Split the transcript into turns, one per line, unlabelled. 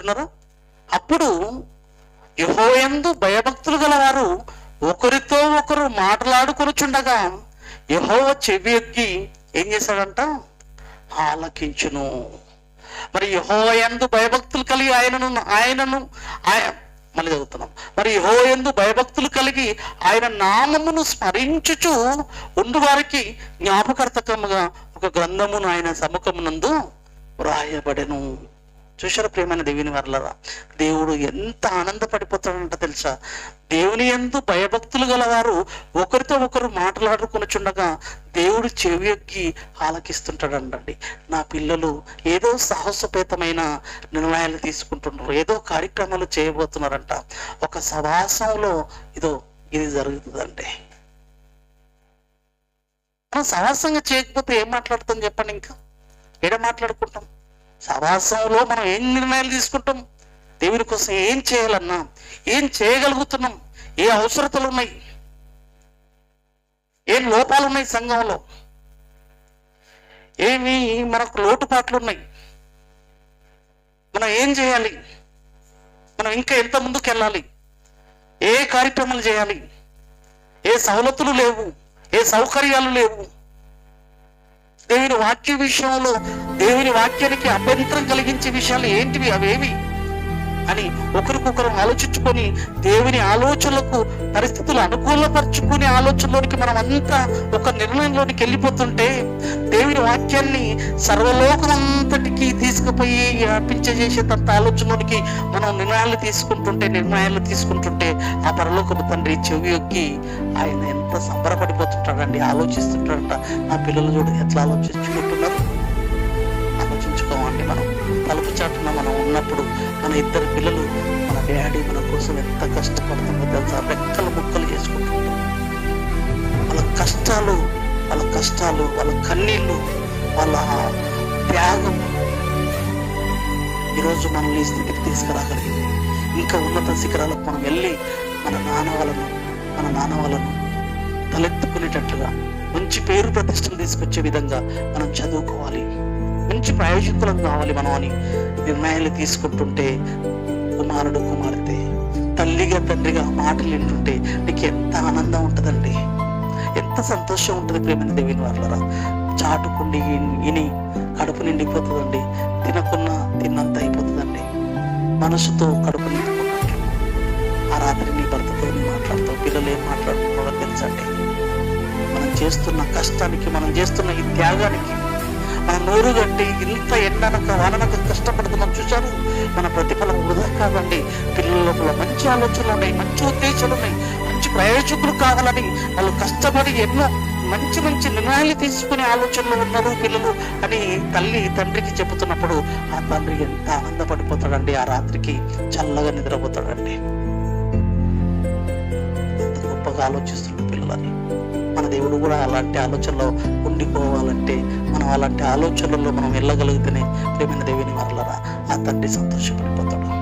విన్నారా? అప్పుడు యహోయందు భయభక్తులు గలవారు ఒకరితో ఒకరు మాట్లాడుకొనుచుండగా యహోవ చెవి ఎక్కి ఏం చేశాడంట? ఆలకించును. మరి యహోయందు భయభక్తులు కలిగి ఆయనను ఆయనను ఆయన మళ్ళీ చదువుతున్నాం. మరి యహోయందు భయభక్తులు కలిగి ఆయన నామమును స్మరించుచు ఉండు వారికి జ్ఞాపకర్తకముగా ఒక గ్రంథమును ఆయన సముఖమునందు వ్రాయబడెను. చూశారు ప్రేమైన దేవుని వర్లరా? దేవుడు ఎంత ఆనందపడిపోతాడంట తెలుసా? దేవుని ఎందు భయభక్తులు గలవారు ఒకరితో ఒకరు మాట్లాడుకునిచుండగా దేవుడు చెవి ఎక్కి ఆలకిస్తుంటాడండి నా పిల్లలు ఏదో సాహసోపేతమైన నిర్ణయాలు తీసుకుంటున్నారు ఏదో కార్యక్రమాలు చేయబోతున్నారంట. ఒక సవాసంలో ఇదో ఇది జరుగుతుందంటే మనం సవాసంగా చేయకపోతే ఏం మాట్లాడతాం చెప్పండి ఇంకా? ఏడ మాట్లాడుకుంటాం? సమాజంలో మనం ఏం నిర్ణయాలు తీసుకుంటాం? దేవుని కోసం ఏం చేయాలన్నా ఏం చేయగలుగుతున్నాం? ఏ అవసరతలు ఉన్నాయి? ఏం లోపాలు ఉన్నాయి సంఘంలో? ఏమి మనకు లోటుపాట్లు ఉన్నాయి? మనం ఏం చేయాలి? మనం ఇంకా ఎంత ముందుకు వెళ్ళాలి ఏ కార్యక్రమాలు చేయాలి? ఏ సవలతులు లేవు? ఏ సౌకర్యాలు లేవు? దేవుని వాక్య విషయంలో దేవుని వాక్యానికి అభ్యంతరం కలిగించే విషయాలు ఏంటివి? అవేవి? అని ఒకరికొకరు ఆలోచించుకొని దేవుని ఆలోచనలకు పరిస్థితులు అనుకూలపరుచుకునే ఆలోచనలోనికి మనం అంతా ఒక నిర్ణయంలోనికి వెళ్ళిపోతుంటే దేవుని వాక్యాన్ని సర్వలోకమంతటికి తీసుకుపోయి వ్యాపించేసేటంత ఆలోచనలోనికి మనం నిర్ణయాలు తీసుకుంటుంటే నిర్ణయాలు తీసుకుంటుంటే ఆ పరలోకపు తండ్రి చెవి యొక్కి ఆయన ఎంత సంబరపడిపోతుంటాడండి ఆలోచిస్తుంటాడంట. నా పిల్లలు చూడు ఎట్లా ఆలోచించుకుంటున్నారు? ఆలోచించుకోమండి మనం. తలుపు చాటున మనం ఉన్నప్పుడు మన ఇద్దరు పిల్లలు మన డాడీ మన కోసం ఎంత కష్టపడుతుందో తెలుసా? రెక్కలు ముక్కలు చేసుకుంటుంటాం వాళ్ళ కష్టాలు వాళ్ళ కష్టాలు వాళ్ళ కన్నీళ్ళు వాళ్ళ త్యాగం ఈరోజు మనల్ని స్థితికి తీసుకురాగలిగింది. ఇంకా ఉన్నత శిఖరాలకు మనం వెళ్ళి మన నాన్న వాళ్ళను మన నాన్న వాళ్ళను తలెత్తుకునేటట్లుగా మంచి పేరు ప్రతిష్టలు తీసుకొచ్చే విధంగా మనం చదువుకోవాలి. మంచి ప్రయోజకులం కావాలి మనం అని నిర్ణయాలు తీసుకుంటుంటే కుమారుడు కుమార్తె తల్లిగా తండ్రిగా మాటలు వింటుంటే నీకు ఎంత ఆనందం ఉంటుందండి? ఎంత సంతోషం ఉంటుంది ప్రేమని దేవిని వాళ్ళరా చాటుకుండి ఇని కడుపు నిండిపోతుందండి. తినకున్నా తిన్నంత అయిపోతుందండి. మనసుతో కడుపు నిండుకున్నట్లు ఆ రాత్రి నీ భర్తతో మాట్లాడుతూ పిల్లలు ఏం మాట్లాడుతున్నారో తెలుసండి. మనం చేస్తున్న కష్టానికి మనం చేస్తున్న ఈ త్యాగానికి మన నోరు గంటి ఇంత ఎండనక వాననక కష్టపడుతున్నాం చూశారు? మన ప్రతిఫలం వృధా కాదండి. పిల్లల లోపల మంచి ఆలోచనలు ఉన్నాయి మంచి ఉద్దేశాలు ఉన్నాయి. ప్రయోజకులు కావాలని వాళ్ళు కష్టపడి ఎన్నో మంచి మంచి నిర్ణయాలు తీసుకునే ఆలోచనలు ఉన్నారు పిల్లలు. అని తల్లి తండ్రికి చెబుతున్నప్పుడు ఆ తండ్రి ఎంత ఆనందపడిపోతాడండి. ఆ రాత్రికి చల్లగా నిద్రపోతాడండి. ఎంత గొప్పగా ఆలోచిస్తుండే పిల్లలని. మన దేవుడు కూడా అలాంటి ఆలోచనలో ఉండిపోవాలంటే మనం అలాంటి ఆలోచనల్లో మనం వెళ్ళగలిగితేనే ప్రేమైన దేవుని వరలరా ఆ తండ్రి సంతోషపడిపోతాడు.